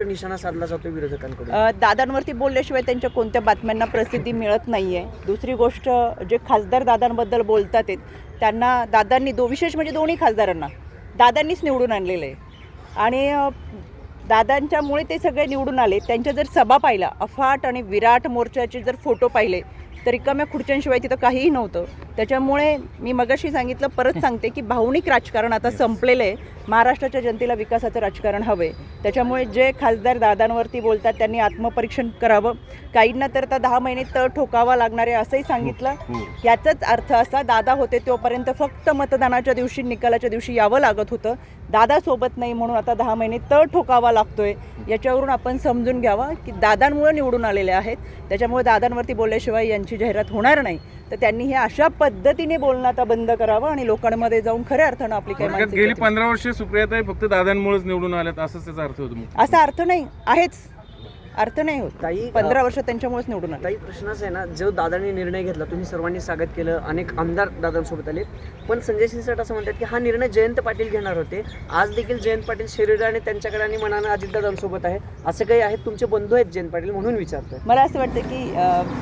निशाणा साधला जातो विरोधकांकडून. अ, दादांवरती बोलल्याशिवाय त्यांच्या कोणत्या बातम्यांना प्रसिद्धी मिळत नाही आहे दुसरी गोष्ट जे खासदार दादांबद्दल बोलतात आहेत त्यांना दादांनी दो विशेष म्हणजे दोन्ही खासदारांना दादांनीच निवडून आणलेलं आहे. आणि अ, दादांच्यामुळे ते सगळे निवडून आले. त्यांच्या जर सभा पाहिला अफाट आणि विराट मोर्चाचे जर फोटो पाहिले तर रिकाम्या खुर्च्यांशिवाय तिथं काहीही नव्हतं. त्याच्यामुळे मी मगाशी सांगितलं परत सांगते की भावनिक राजकारण आता संपलेलं आहे. महाराष्ट्राच्या जनतेला विकासाचं राजकारण हवं आहे त्याच्यामुळे जे खासदार दादांवरती बोलतात त्यांनी आत्मपरीक्षण करावं. काहींना तर आता दहा महिने तळ ठोकावा लागणार आहे असंही सांगितलं. याचाच अर्थ असा दादा होते तोपर्यंत फक्त मतदानाच्या दिवशी निकालाच्या दिवशी यावं लागत होतं. दादा सोबत नाही म्हणून आता दहा महिने तळ ठोकावा लागतोय. याच्यावरून आपण समजून घ्यावा की दादांमुळे निवडून आलेले आहेत. त्याच्यामुळे दादांवरती बोलल्याशिवाय यांची जाहिरात होणार नाही. तर त्यांनी हे अशा पद्धतीने बोलणं आता बंद करावं आणि लोकांमध्ये जाऊन खऱ्या अर्थानं आपली काही मानसिकता गेली पंधरा वर्षे सुप्रियाताई फक्त दादांमुळेच निवडून आल्यात असंच त्याचा अर्थ होतो असा अर्थ नाही आहेच. अर्थ नाही होत. ताई पंधरा वर्ष त्यांच्यामुळेच निवडून ताई प्रश्नच आहे ना जो दादांनी निर्णय घेतला तुम्ही सर्वांनी स्वागत केलं अनेक आमदार दादांसोबत आले. पण संजय शिरसाट असं म्हणतात की हा निर्णय जयंत पाटील घेणार होते. आज देखील जयंत पाटील शरीराने त्यांच्याकडे आणि मनानं अजितदादांसोबत आहे. असं काही आहेत? तुमचे बंधू आहेत जयंत पाटील म्हणून विचारतोय. मला असं वाटतं की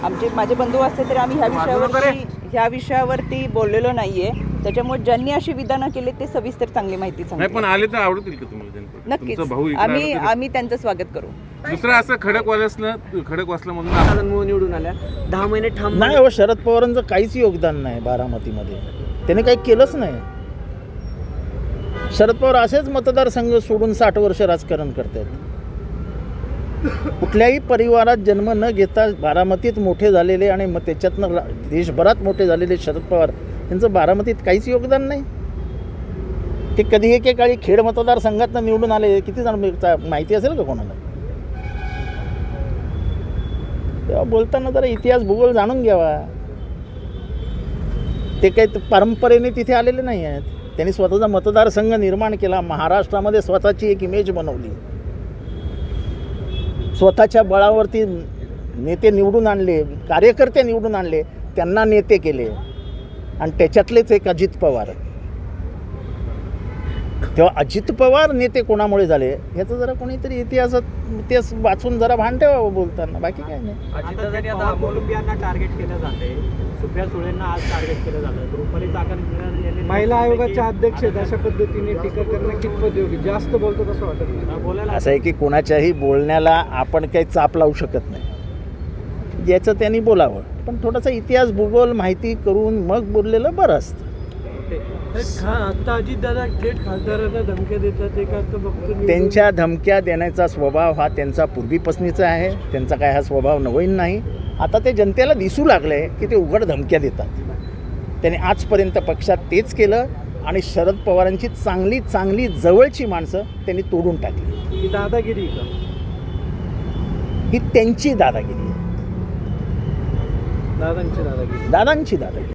आमचे माझे बंधू असते तर आम्ही ह्या विषयावरती ह्या विषयावरती बोललेलो नाहीये. त्याच्यामुळे ज्यांनी अशी विधानं केली ते सविस्तर चांगली माहिती नाही पण आले तर आवडतील का तुम्हाला जनपद? नक्कीच. तुमचा भाऊ इकडे आम्ही आला तरी- आम्ही त्यांचं स्वागत करू. दुसरं असं खडक वाजलं खडक वाचलं म्हणून निवडून आल्या. दहा महिने ठाम नाही हो शरद पवारांचं काहीच योगदान नाही बारामतीमध्ये. त्याने काही केलंच नाही. शरद पवार असेच मतदारसंघ सोडून साठ वर्ष राजकारण करतात कुठल्याही परिवारात जन्म न घेता बारामतीत मोठे झालेले आणि मग त्याच्यातनं रा- देशभरात मोठे झालेले शरद पवार यांचं बारामतीत काहीच योगदान नाही. ते कधी एकेकाळी खेड मतदारसंघातनं निवडून आले किती जण माहिती असेल का कोणाला? तेव्हा बोलताना जरा इतिहास भूगोल जाणून घ्यावा. ते काही परंपरेने तिथे आलेले नाही आहेत. त्यांनी स्वतःचा मतदारसंघ निर्माण केला महाराष्ट्रामध्ये स्वतःची एक इमेज बनवली. स्वतःच्या बळावरती नेते निवडून आणले कार्यकर्ते निवडून आणले त्यांना नेते केले. आणि त्याच्यातलेच एक अजित पवार. तेव्हा अजित पवार नेते कोणामुळे झाले? याचं जरा कोणीतरी इतिहासात इतिहास वाचून जरा भान ठेवावं बोलताना. बाकी काय नाही. अजितदादांनी आता अमोलुबियांना टार्गेट केलं जाते सुप्रिया सुळेंना आज टार्गेट केलं झालं रुपाली चाकण यांनी महिला आयोगाच्या अध्यक्ष आहेत अशा पद्धतीने टीका करणं कितपत योग्य? जास्त बोलतो कसं वाटत बोलायला असं आहे की कोणाच्याही बोलण्याला आपण काही चाप लावू शकत नाही. ज्याचं त्यांनी बोलावं. पण थोडासा इतिहास भूगोल माहिती करून मग बोललेलं बरं असतं. आता अजितदादा थेट खासदारांना धमक्या देतात ते का आता बघतो त्यांच्या धमक्या देण्याचा स्वभाव हा त्यांचा पूर्वीपासनीचा आहे. त्यांचा काय हा स्वभाव नवीन नाही. आता ते जनतेला दिसू लागलं आहे की ते उघड धमक्या देतात. त्यांनी आजपर्यंत पक्षात तेच केलं आणि शरद पवारांची चांगली चांगली जवळची माणसं त्यांनी तोडून टाकली. ही दादागिरी का? ही त्यांची दादागिरी. दादांची दादागिरी दादांची दादागिरी